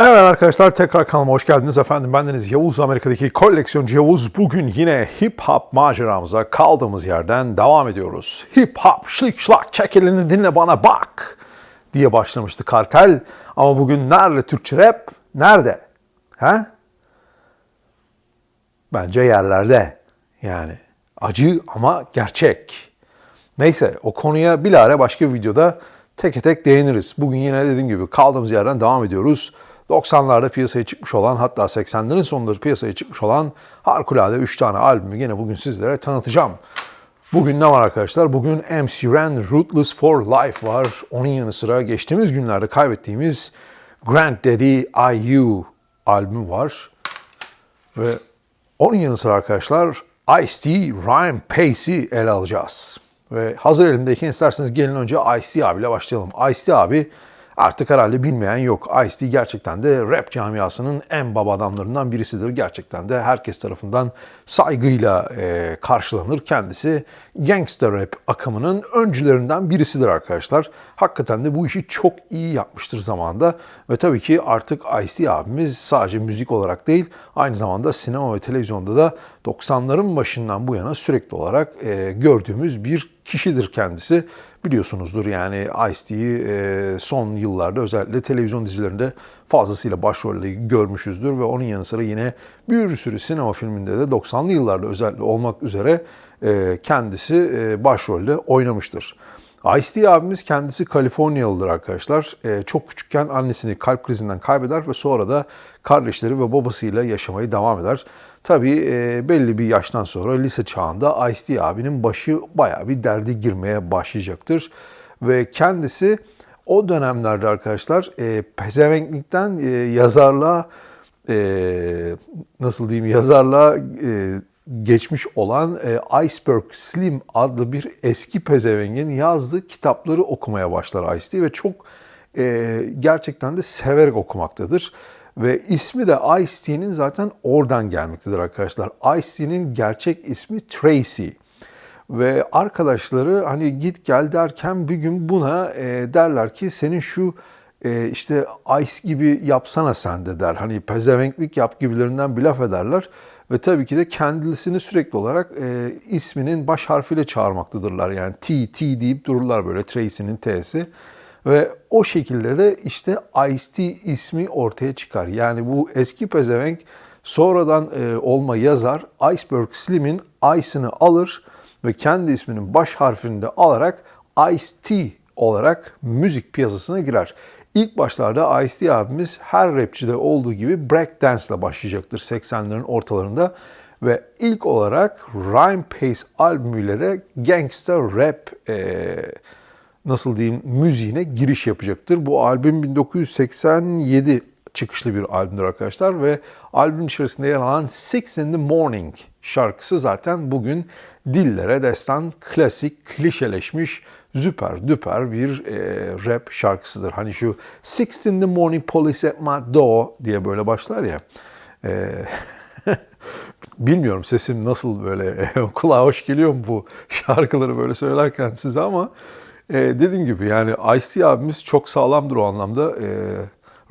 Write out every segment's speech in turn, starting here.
Evet arkadaşlar tekrar kanalıma hoş geldiniz efendim. Bendeniz Yavuz Amerika'daki koleksiyoncu Yavuz. Bugün yine hip hop maceramıza kaldığımız yerden devam ediyoruz. Hip hop şlik şlak çek elini dinle bana bak diye başlamıştı kartel. Ama bugün nerede Türkçe rap? Nerede? He? Bence yerlerde. Yani acı ama gerçek. Neyse o konuya bilahare başka bir videoda tek tek değiniriz. Bugün yine dediğim gibi kaldığımız yerden devam ediyoruz. 90'larda piyasaya çıkmış olan hatta 80'lerin sonları piyasaya çıkmış olan harikulade 3 tane albümü yine bugün sizlere tanıtacağım. Bugün ne var arkadaşlar? Bugün MC Ren Rootless for Life var. Onun yanı sıra geçtiğimiz günlerde kaybettiğimiz Grant Daddy IU albümü var. Ve onun yanı sıra arkadaşlar Ice-T Rhyme Pace'i ele alacağız. Ve hazır elimdeyken isterseniz gelin önce Ice-T abiyle başlayalım. Ice-T abi artık herhalde bilmeyen yok. Ice-T gerçekten de rap camiasının en baba adamlarından birisidir. Gerçekten de herkes tarafından saygıyla e, karşılanır. Kendisi gangster rap akımının öncülerinden birisidir arkadaşlar. Hakikaten de bu işi çok iyi yapmıştır zamanda. Ve tabii ki artık Ice-T abimiz sadece müzik olarak değil, aynı zamanda sinema ve televizyonda da 90'ların başından bu yana sürekli olarak e, gördüğümüz bir kişidir kendisi. Biliyorsunuzdur yani Ice-T'yi e, son yıllarda özellikle televizyon dizilerinde fazlasıyla başrolleri görmüşüzdür ve onun yanı sıra yine bir sürü sinema filminde de 90'lı yıllarda özellikle olmak üzere e, kendisi e, başrolde oynamıştır. Ice-T abimiz kendisi Kaliforniyalıdır arkadaşlar. E, çok küçükken annesini kalp krizinden kaybeder ve sonra da kardeşleri ve babasıyla yaşamayı devam eder. Tabii e, belli bir yaştan sonra lise çağında Ice-T abinin başı bayağı bir derdi girmeye başlayacaktır. Ve kendisi o dönemlerde arkadaşlar e, pezevenklikten e, yazarlığa e, nasıl diyeyim yazarlığa e, geçmiş olan e, Iceberg Slim adlı bir eski pezevengin yazdığı kitapları okumaya başlar Ice-T ve çok e, gerçekten de severek okumaktadır. Ve ismi de Ice-T'nin zaten oradan gelmektedir arkadaşlar. Ice-T'nin gerçek ismi Tracy. Ve arkadaşları hani git gel derken bir gün buna e, derler ki senin şu e, işte Ice gibi yapsana sen de der. Hani pezevenklik yap gibilerinden bir laf ederler. Ve tabii ki de kendisini sürekli olarak e, isminin baş harfiyle çağırmaktadırlar. Yani T, T deyip dururlar böyle Tracy'nin T'si. Ve o şekilde de işte Ice-T ismi ortaya çıkar. Yani bu eski pezevenk sonradan e, olma yazar Iceberg Slim'in Ice'ını alır ve kendi isminin baş harfini de alarak Ice-T olarak müzik piyasasına girer. İlk başlarda Ice-T abimiz her rapçide olduğu gibi breakdance ile başlayacaktır 80'lerin ortalarında. Ve ilk olarak Rhyme Pace albümüyle de gangster rap e, nasıl diyeyim müziğine giriş yapacaktır. Bu albüm 1987 çıkışlı bir albümdür arkadaşlar ve albüm içerisinde yer alan Six in the Morning şarkısı zaten bugün dillere destan klasik, klişeleşmiş, süper düper bir e, rap şarkısıdır. Hani şu Six in the Morning Police at my door diye böyle başlar ya. E, bilmiyorum sesim nasıl böyle kulağa hoş geliyor mu bu şarkıları böyle söylerken size ama e, dediğim gibi yani Ice-T abimiz çok sağlamdır o anlamda. E,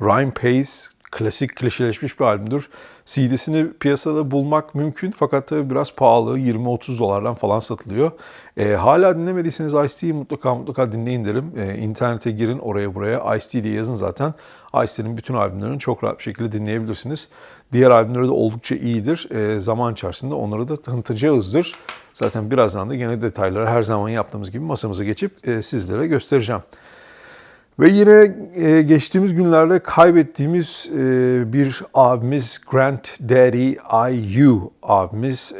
Rhyme Pace klasik klişeleşmiş bir albümdür. CD'sini piyasada bulmak mümkün fakat tabii biraz pahalı. 20-30 dolardan falan satılıyor. E, hala dinlemediyseniz Ice-T'yi mutlaka mutlaka dinleyin derim. E, internete girin oraya buraya Ice-T diye yazın zaten. Ice-T'nin bütün albümlerini çok rahat bir şekilde dinleyebilirsiniz. Diğer albümleri de oldukça iyidir. E, zaman içerisinde onları da tanıtacağızdır. Zaten birazdan da gene detayları her zaman yaptığımız gibi masamıza geçip e, sizlere göstereceğim. Ve yine e, geçtiğimiz günlerde kaybettiğimiz e, bir abimiz Grant Daddy IU abimiz.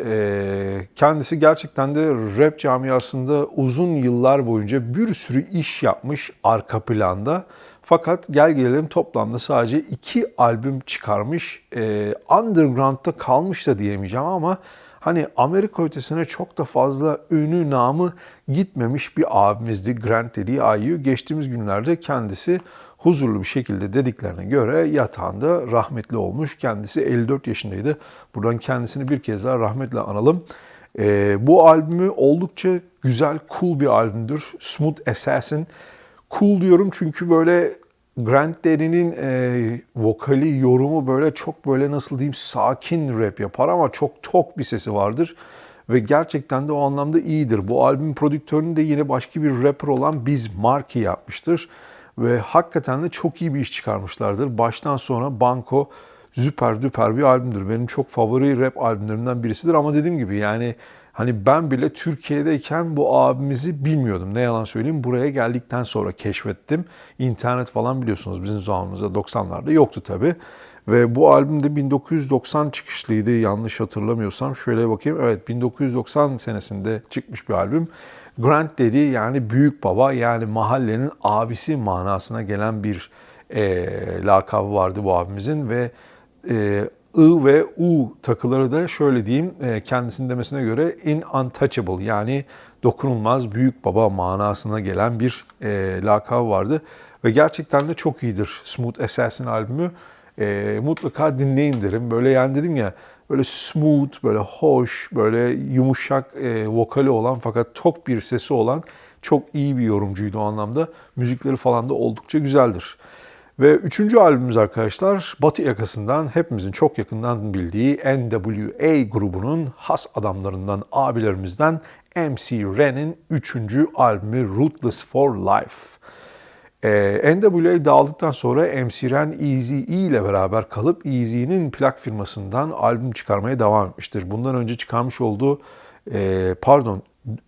Kendisi gerçekten de rap camiasında uzun yıllar boyunca bir sürü iş yapmış arka planda. Fakat gel gelelim toplamda sadece iki albüm çıkarmış. E, underground'da kalmış da diyemeyeceğim ama hani Amerika ötesine çok da fazla ünü namı gitmemiş bir abimizdi Grant dediği IU. Geçtiğimiz günlerde kendisi huzurlu bir şekilde dediklerine göre yatağında rahmetli olmuş. Kendisi 54 yaşındaydı. Buradan kendisini bir kez daha rahmetle analım. Ee, bu albümü oldukça güzel, cool bir albümdür. Smooth Assassin. Cool diyorum çünkü böyle Grant Daddy'nin e, vokali, yorumu böyle çok böyle nasıl diyeyim sakin rap yapar ama çok tok bir sesi vardır. Ve gerçekten de o anlamda iyidir. Bu albüm prodüktörünü de yine başka bir rapper olan Biz Markie yapmıştır. Ve hakikaten de çok iyi bir iş çıkarmışlardır. Baştan sona Banko süper düper bir albümdür. Benim çok favori rap albümlerimden birisidir ama dediğim gibi yani hani ben bile Türkiye'deyken bu abimizi bilmiyordum. Ne yalan söyleyeyim buraya geldikten sonra keşfettim. İnternet falan biliyorsunuz bizim zamanımızda 90'larda yoktu tabii. Ve bu albüm de 1990 çıkışlıydı yanlış hatırlamıyorsam. Şöyle bakayım. Evet 1990 senesinde çıkmış bir albüm. Grant dedi yani büyük baba yani mahallenin abisi manasına gelen bir e, lakabı vardı bu abimizin ve e, I ve U takıları da şöyle diyeyim e, kendisinin demesine göre in untouchable yani dokunulmaz büyük baba manasına gelen bir e, lakabı vardı. Ve gerçekten de çok iyidir Smooth Assassin albümü. E, mutlaka dinleyin derim. Böyle yani dedim ya böyle smooth, böyle hoş, böyle yumuşak e, vokali olan fakat tok bir sesi olan çok iyi bir yorumcuydu o anlamda. Müzikleri falan da oldukça güzeldir. Ve üçüncü albümümüz arkadaşlar Batı yakasından hepimizin çok yakından bildiği NWA grubunun has adamlarından, abilerimizden MC Ren'in üçüncü albümü Ruthless for Life. Ee, NWA dağıldıktan sonra MC Ren Eazy-E ile beraber kalıp Eazy'nin plak firmasından albüm çıkarmaya devam etmiştir. Bundan önce çıkarmış olduğu, e, pardon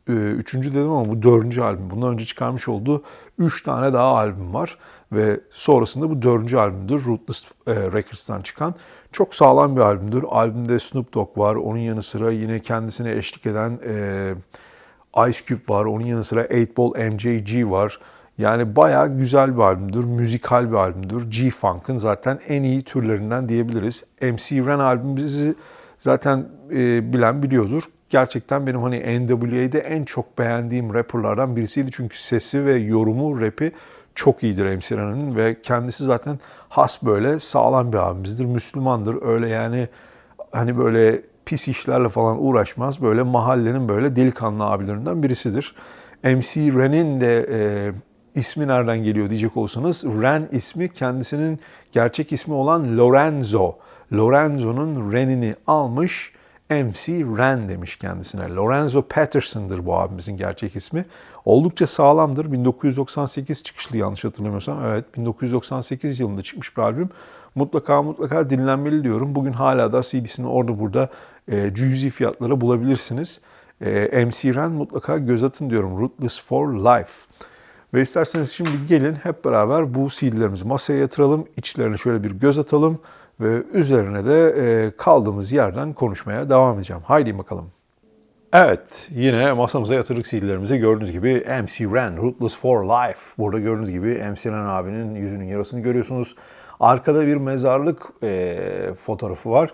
e, üçüncü dedim ama bu dördüncü albüm. Bundan önce çıkarmış olduğu üç tane daha albüm var. Ve sonrasında bu dördüncü albümdür. Ruthless e, Records'tan çıkan. Çok sağlam bir albümdür. Albümde Snoop Dogg var. Onun yanı sıra yine kendisine eşlik eden e, Ice Cube var. Onun yanı sıra 8 Ball MJG var. Yani bayağı güzel bir albümdür, müzikal bir albümdür. G-Funk'ın zaten en iyi türlerinden diyebiliriz. MC Ren albümümüzü zaten e, bilen biliyordur. Gerçekten benim hani NWA'de en çok beğendiğim rapperlardan birisiydi. Çünkü sesi ve yorumu, rapi çok iyidir MC Ren'in ve kendisi zaten has böyle sağlam bir abimizdir. Müslümandır. Öyle yani hani böyle pis işlerle falan uğraşmaz. Böyle mahallenin böyle delikanlı abilerinden birisidir. MC Ren'in de e, ismi nereden geliyor diyecek olsanız Ren ismi kendisinin gerçek ismi olan Lorenzo. Lorenzo'nun Ren'ini almış MC Ren demiş kendisine. Lorenzo Patterson'dır bu abimizin gerçek ismi. Oldukça sağlamdır. 1998 çıkışlı yanlış hatırlamıyorsam. Evet 1998 yılında çıkmış bir albüm. Mutlaka mutlaka dinlenmeli diyorum. Bugün hala da CD'sini orada burada e, cüzi fiyatlara bulabilirsiniz. E, MC Ren mutlaka göz atın diyorum. Rootless for Life. Ve isterseniz şimdi gelin hep beraber bu CD'lerimizi masaya yatıralım. İçlerine şöyle bir göz atalım ve üzerine de e, kaldığımız yerden konuşmaya devam edeceğim. Haydi bakalım. Evet, yine masamıza yatırdık CD'lerimizi. Gördüğünüz gibi MC Ren, Rootless for Life. Burada gördüğünüz gibi MC Ren abinin yüzünün yarasını görüyorsunuz. Arkada bir mezarlık e, fotoğrafı var.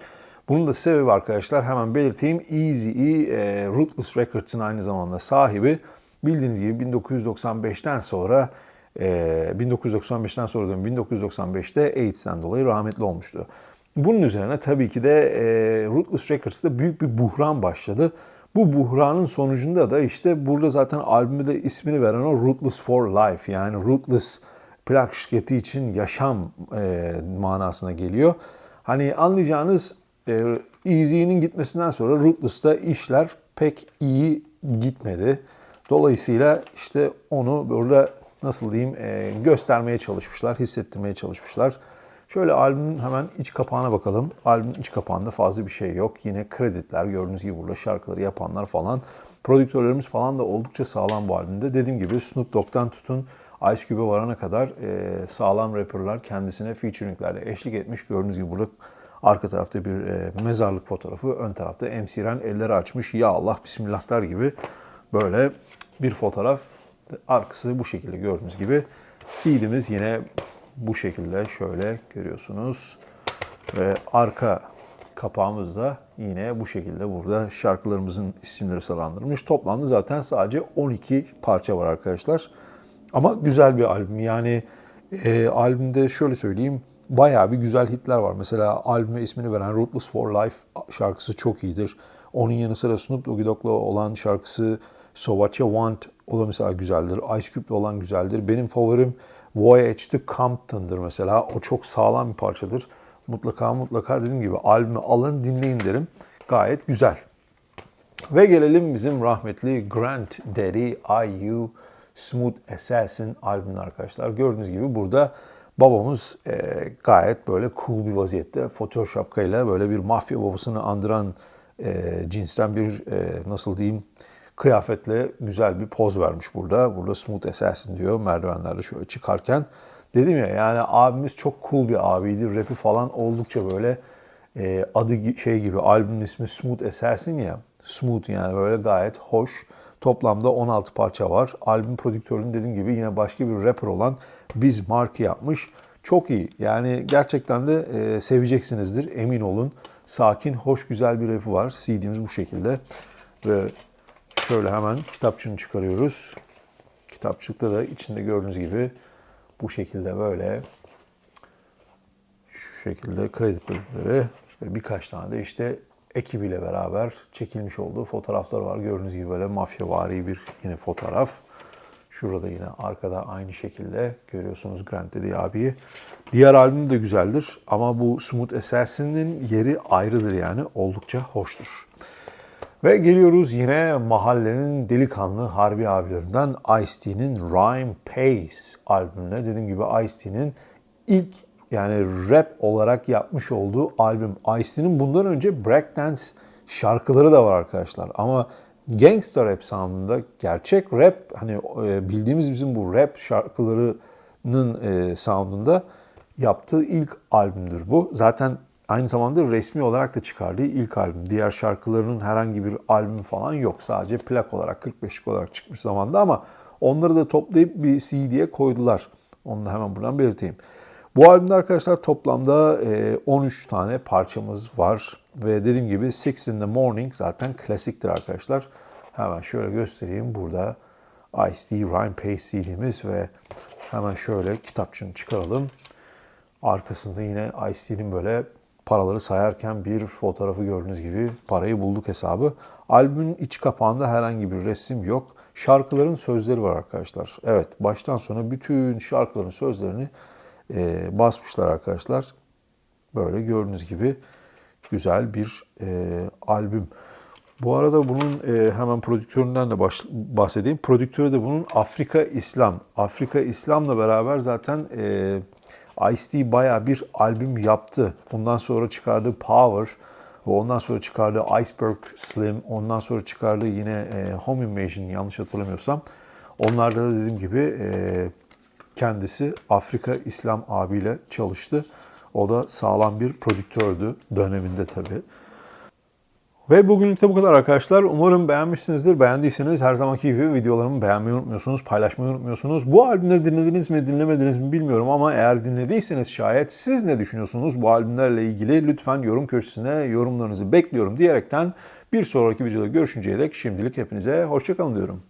Bunun da sebebi arkadaşlar hemen belirteyim. Easy E, Rootless Records'ın aynı zamanda sahibi. Bildiğiniz gibi 1995'ten sonra 1995'ten e, sonra 1995'te AIDS'ten dolayı rahmetli olmuştu. Bunun üzerine tabii ki de e, Ruthless Records'ta büyük bir buhran başladı. Bu buhranın sonucunda da işte burada zaten albümde de ismini veren o Ruthless for Life yani Ruthless plak şirketi için yaşam e, manasına geliyor. Hani anlayacağınız e, Easy'nin gitmesinden sonra Ruthless'ta işler pek iyi gitmedi. Dolayısıyla işte onu burada nasıl diyeyim e, göstermeye çalışmışlar, hissettirmeye çalışmışlar. Şöyle albümün hemen iç kapağına bakalım. Albümün iç kapağında fazla bir şey yok. Yine krediler gördüğünüz gibi burada şarkıları yapanlar falan. Prodüktörlerimiz falan da oldukça sağlam bu albümde. Dediğim gibi Snoop Dogg'dan tutun Ice Cube'e varana kadar e, sağlam rapperlar kendisine featuringlerle eşlik etmiş. Gördüğünüz gibi burada arka tarafta bir e, mezarlık fotoğrafı, ön tarafta MC Ren elleri açmış. Ya Allah Bismillahlar gibi böyle bir fotoğraf. Arkası bu şekilde gördüğünüz gibi. CD'miz yine bu şekilde şöyle görüyorsunuz. Ve arka kapağımız da yine bu şekilde burada şarkılarımızın isimleri sıralandırılmış. Toplamda zaten sadece 12 parça var arkadaşlar. Ama güzel bir albüm. Yani e, albümde şöyle söyleyeyim bayağı bir güzel hitler var. Mesela albüme ismini veren Rootless for Life şarkısı çok iyidir. Onun yanı sıra Snoop Dogg'la olan şarkısı So What You Want o da mesela güzeldir. Ice Cube'le olan güzeldir. Benim favorim Voyage to Compton'dır mesela. O çok sağlam bir parçadır. Mutlaka mutlaka dediğim gibi albümü alın dinleyin derim. Gayet güzel. Ve gelelim bizim rahmetli Grant Daddy IU Smooth Assassin albümüne arkadaşlar. Gördüğünüz gibi burada babamız e, gayet böyle cool bir vaziyette fotoğraf şapkayla böyle bir mafya babasını andıran e, cinsten bir e, nasıl diyeyim kıyafetle güzel bir poz vermiş burada. Burada Smooth Assassin diyor merdivenlerde şöyle çıkarken. Dedim ya yani abimiz çok cool bir abiydi. Rapi falan oldukça böyle e, adı şey gibi albümün ismi Smooth Assassin ya. Smooth yani böyle gayet hoş. Toplamda 16 parça var. Albüm prodüktörünün dediğim gibi yine başka bir rapper olan Biz Mark'ı yapmış. Çok iyi. Yani gerçekten de e, seveceksinizdir emin olun. Sakin, hoş, güzel bir rapi var. CD'miz bu şekilde. Ve şöyle hemen kitapçığını çıkarıyoruz. Kitapçıkta da içinde gördüğünüz gibi bu şekilde böyle şu şekilde kredi bölümleri ve birkaç tane de işte ekibiyle beraber çekilmiş olduğu fotoğraflar var. Gördüğünüz gibi böyle mafyavari bir yine fotoğraf. Şurada yine arkada aynı şekilde görüyorsunuz Grant Daddy abiyi. Diğer albüm de güzeldir ama bu Smooth Assassin'in yeri ayrıdır yani oldukça hoştur. Ve geliyoruz yine mahallenin delikanlı harbi abilerinden Ice-T'nin Rhyme Pace albümüne. Dediğim gibi Ice-T'nin ilk yani rap olarak yapmış olduğu albüm. Ice-T'nin bundan önce breakdance şarkıları da var arkadaşlar. Ama gangster rap sound'unda gerçek rap hani e, bildiğimiz bizim bu rap şarkılarının e, sound'unda yaptığı ilk albümdür bu. Zaten aynı zamanda resmi olarak da çıkardığı ilk albüm. Diğer şarkılarının herhangi bir albüm falan yok. Sadece plak olarak 45'lik olarak çıkmış zamanda ama onları da toplayıp bir CD'ye koydular. Onu da hemen buradan belirteyim. Bu albümde arkadaşlar toplamda e, 13 tane parçamız var. Ve dediğim gibi Six in the Morning zaten klasiktir arkadaşlar. Hemen şöyle göstereyim. Burada Ice-T Rhyme Pace CD'miz ve hemen şöyle kitapçığını çıkaralım. Arkasında yine Ice-T'nin böyle paraları sayarken bir fotoğrafı gördüğünüz gibi parayı bulduk hesabı. Albümün iç kapağında herhangi bir resim yok. Şarkıların sözleri var arkadaşlar. Evet baştan sona bütün şarkıların sözlerini e, basmışlar arkadaşlar. Böyle gördüğünüz gibi güzel bir e, albüm. Bu arada bunun e, hemen prodüktöründen de baş, bahsedeyim. Prodüktörü de bunun Afrika İslam. Afrika İslam'la beraber zaten e, Ice-T bayağı bir albüm yaptı. Ondan sonra çıkardığı Power ve ondan sonra çıkardığı Iceberg Slim, ondan sonra çıkardığı yine e, Home Invasion yanlış hatırlamıyorsam. Onlarda da dediğim gibi e, kendisi Afrika İslam abiyle çalıştı. O da sağlam bir prodüktördü döneminde tabii. Ve bugünlük de bu kadar arkadaşlar. Umarım beğenmişsinizdir. Beğendiyseniz her zamanki gibi videolarımı beğenmeyi unutmuyorsunuz, paylaşmayı unutmuyorsunuz. Bu albümleri dinlediniz mi, dinlemediniz mi bilmiyorum ama eğer dinlediyseniz şayet siz ne düşünüyorsunuz bu albümlerle ilgili? Lütfen yorum köşesine yorumlarınızı bekliyorum diyerekten bir sonraki videoda görüşünceye dek şimdilik hepinize hoşçakalın diyorum.